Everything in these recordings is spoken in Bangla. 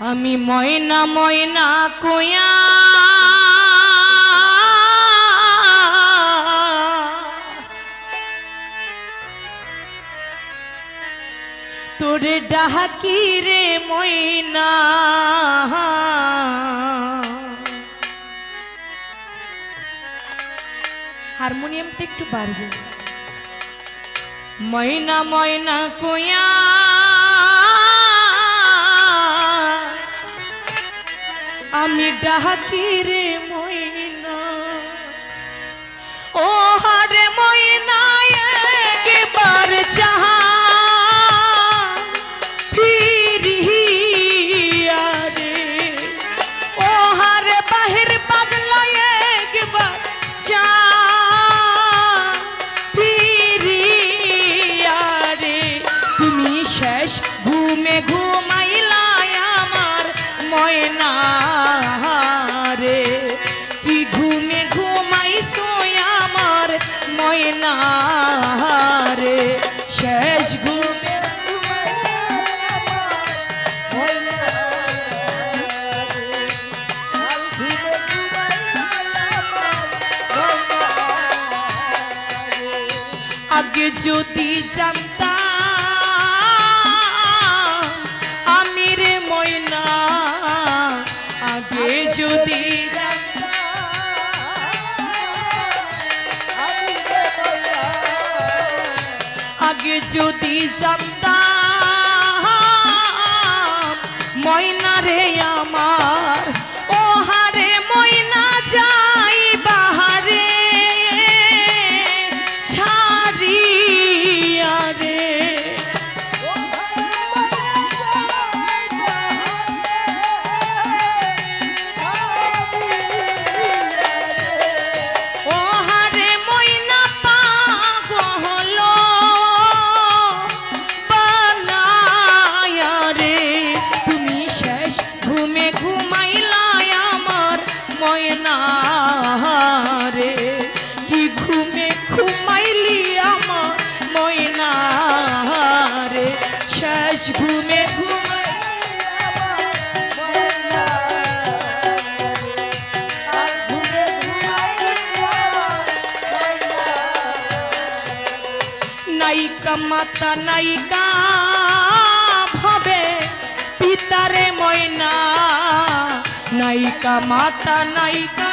আমি ময়না ময়না কুয়া তোরে ডাকি রে ময়না। হারমোনিয়ামটা একটু বাড়বে। ময়না ময়না কুয়া আমি ডাকি রে আগে যদি জানতাম আমি রে ময়না আগে যদি আগে যদি জানতাম নায়িকা মাতা নায়িকা ভাবে পিতারে ময়না। নায়িকা মাতা নায়িকা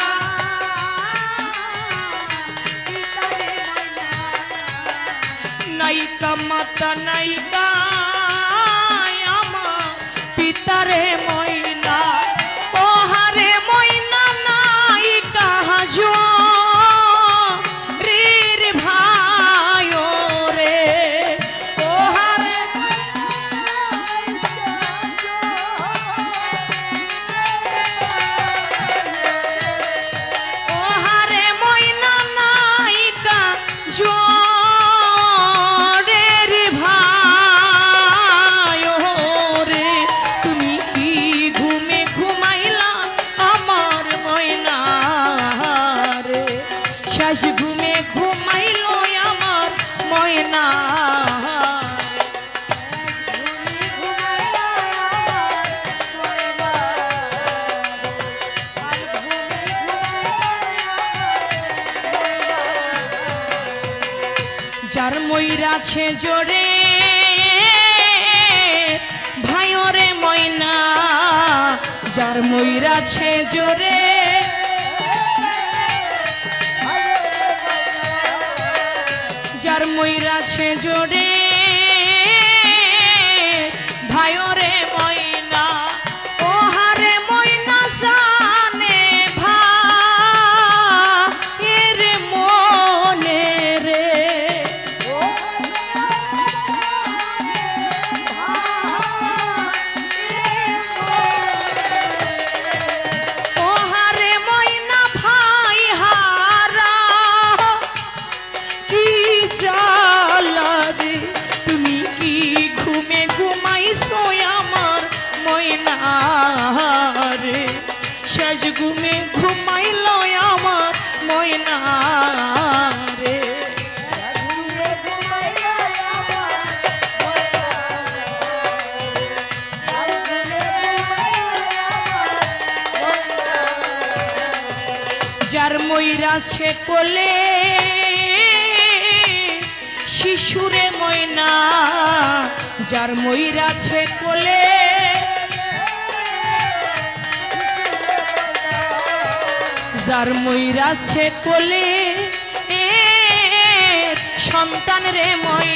নায়িকা মাতা নায়িকা আমা পিতারে যার ময়রাছে জোরে ভাইরে ময়না যার ময়রাছে জোরে। যার ময়রাছে জোরে ঘুমে ঘুমাইল আমার ময়না রে। যার ময়রা সে কোলে, শিশুরে ময়না। যার ময়রা সে কোলে যার ময়রাছে কোলে এ সন্তান রে ময়না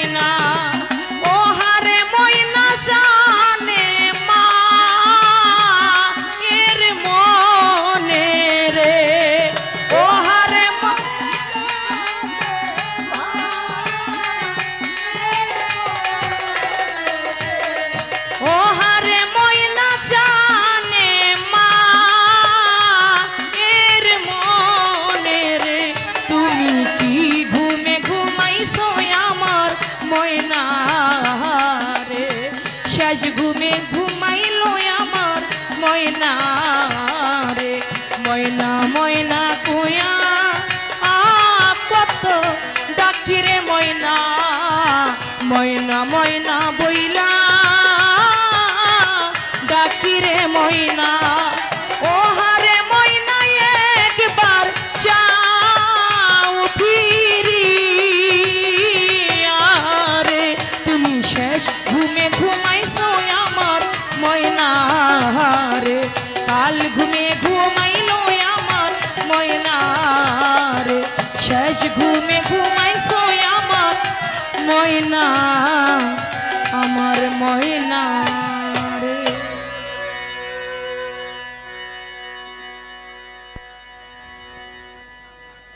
ময়না আমার ময়না